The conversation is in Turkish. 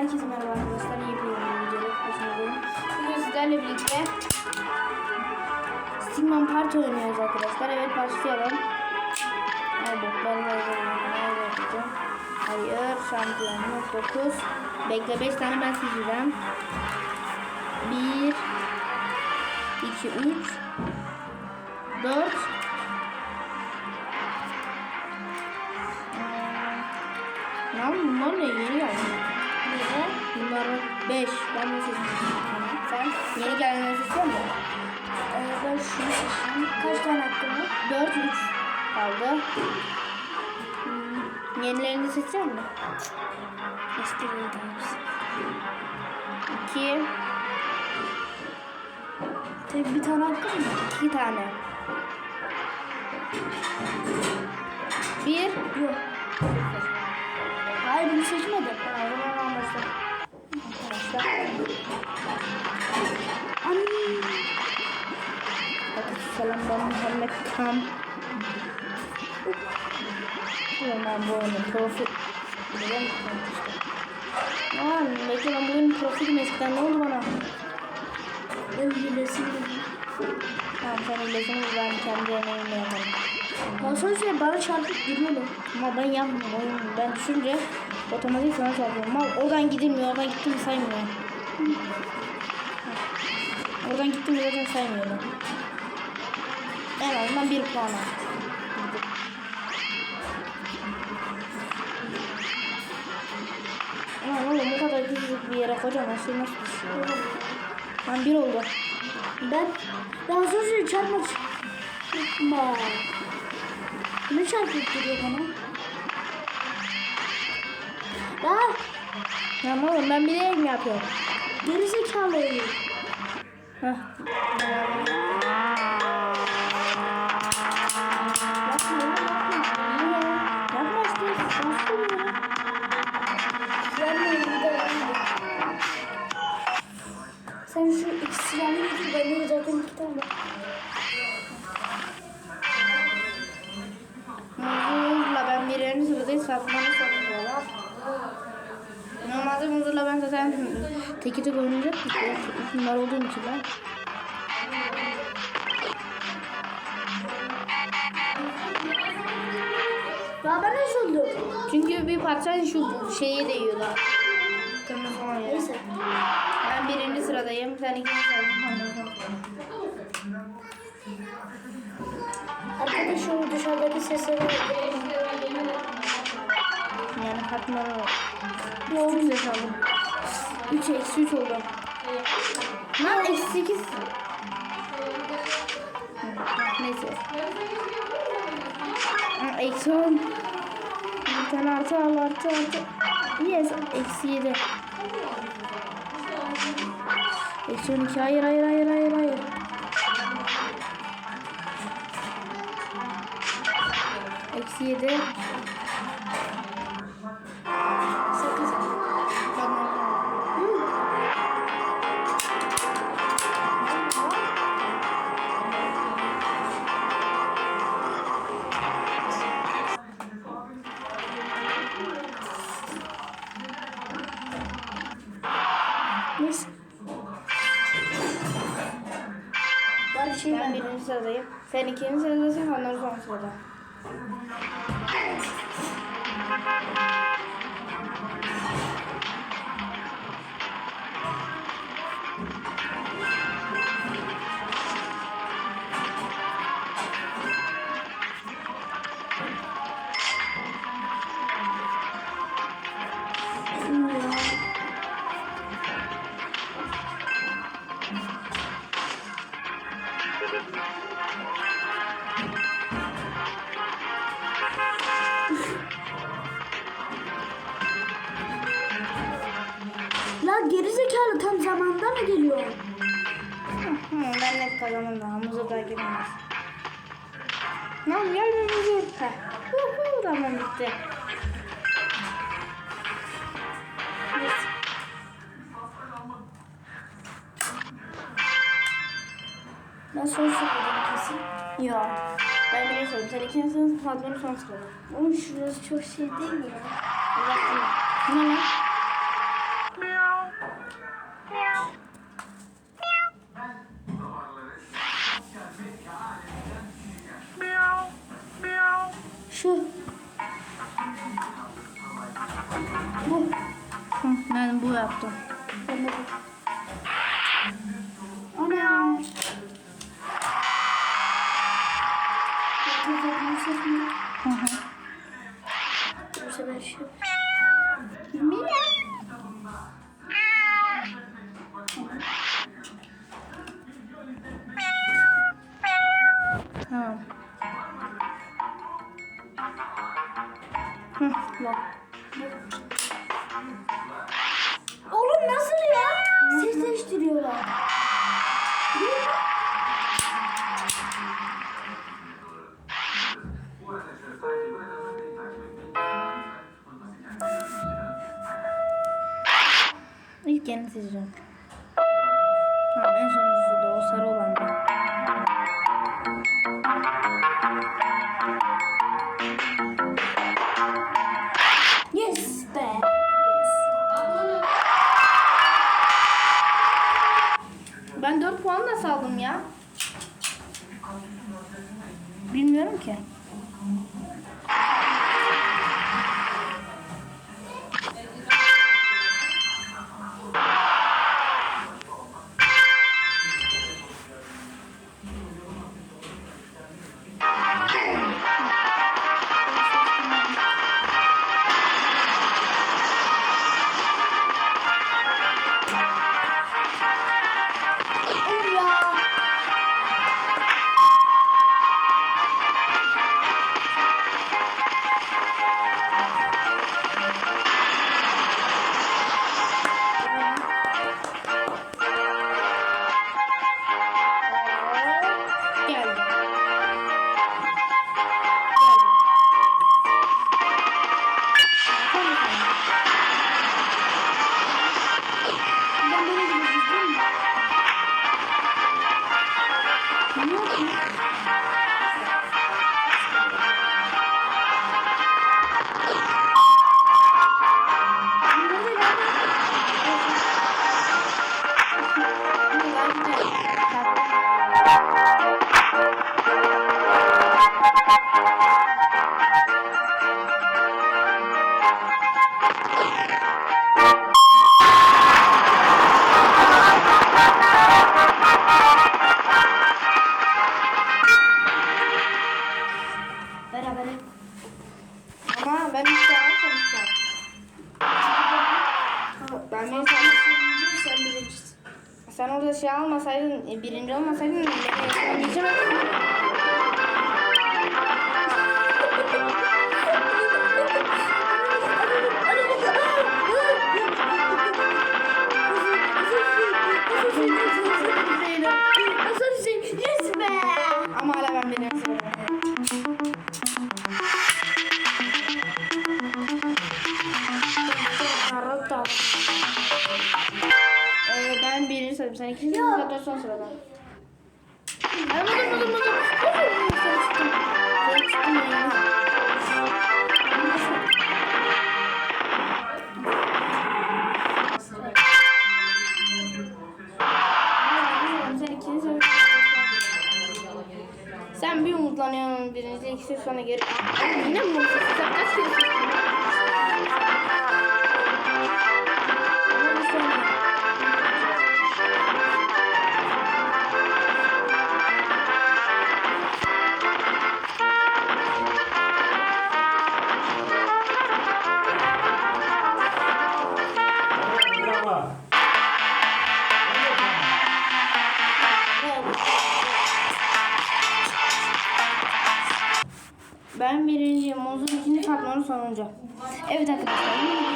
Herkese merhaba arkadaşlar. İyi bir videoda karşınızdayım. Bugün sizlerle birlikte Stigman Party oynuyoruz arkadaşlar. Evet başlayalım. Ay botlar var. Nerede yapacağım? Hayır. Şampiyonluk 9. Bekle 5 tane ben seçeceğim. 1 2 3 4 Lan bunlar ne yeni geldi? Nere? Bunları 5. Ben de seçmişim. Sen yeni gelenleri seçiyor musun? Ee, ben şunu seçtim. Kaç tane hakkım var? 4 3 kaldı. Hmm, yenilerini seçiyor musun? Eskileri de hepsi. 2 Tek bir tane hakkım mı? 2 tane. 1 Yok. Hayır bunu seçmedim. Tamam başla. Başla. Anne. Selam ben Muhammed Kam. Ben bu oyunu profil... Biliyor musun? Aman bekle ben bu oyunun profilim eskiden ne oldu bana? Ben hilesini Tamam sen ilesini ben kendi yemeğimle yaparım. Son şey bana çarpıp duruyordu. Ama ben yapmıyorum. Ben düşünce otomatik sana çarpıyorum. Mal oradan gidilmiyor. Oradan gittim saymıyor. Oradan gittim zaten saymıyorum. En azından bir puan al. Aman oğlum bu kadar küçücük bir yere kocaman şey nasıl düşüyor? Lan bir oldu. Ben ben son şey çarpmak Yapma. Ne çarpıp duruyor bana? Lan Lan oğlum ben bilerek yapıyorum? bir de vermeyin. Sen şu iki silahını getir. Bende de zaten iki tane son sıralar. Normalde Muzurla ben zaten teki tek oynayacaktık. ya. Üç numara olduğum için ben. Ben nasıl oldum? Çünkü bir parça şu şeye değiyorlar. Kırmızı falan ya. Neyse. Ben birinci sıradayım. Sen ikinci sonra. Arkadaşım dışarıdaki sesleri Ne oldu ses aldım. 3 eksi 3 oldu. Lan eksi 8. Neyse. Eksi 10. Bir tane artı al artı artı. Yes. Eksi 7. Eksi 12. Hayır hayır hayır hayır hayır. Eksi 7. Bir şey Ben ben. birinci sıradayım. Sen ikinci sıradasın. Onlar son sırada. Lan gerizekalı tam zamanda mı geliyor? Ben net kazandım daha. Muzu da giremez. Lan gel bir muzu. Heh. Hu hu tamam bitti. Ben son sıradayım kesin. Yok. Ben sıradayım. Sen ikinci sıradasın. Fatma'nın son sırada. Oğlum şurası çok şey değil mi ya? Ne lan? Yaptım. Ana. Hı hı. Bu sefer şu. Mira. Tamam. Hı, bak. Nasıl ya? Ses değiştiriyorlar. İlk yerini seçeceğim. Tamam en sonuncusu da o sarı olan da. Orada şey almasaydın, e, birinci olmasaydın beni son sırada. Ay buldum buldum buldum. Sen bir umutlanıyorsun birinci, ikisi sonra geri. Yine mi umutsuzsun? Sen kaç kere sonuncu. Evet arkadaşlar.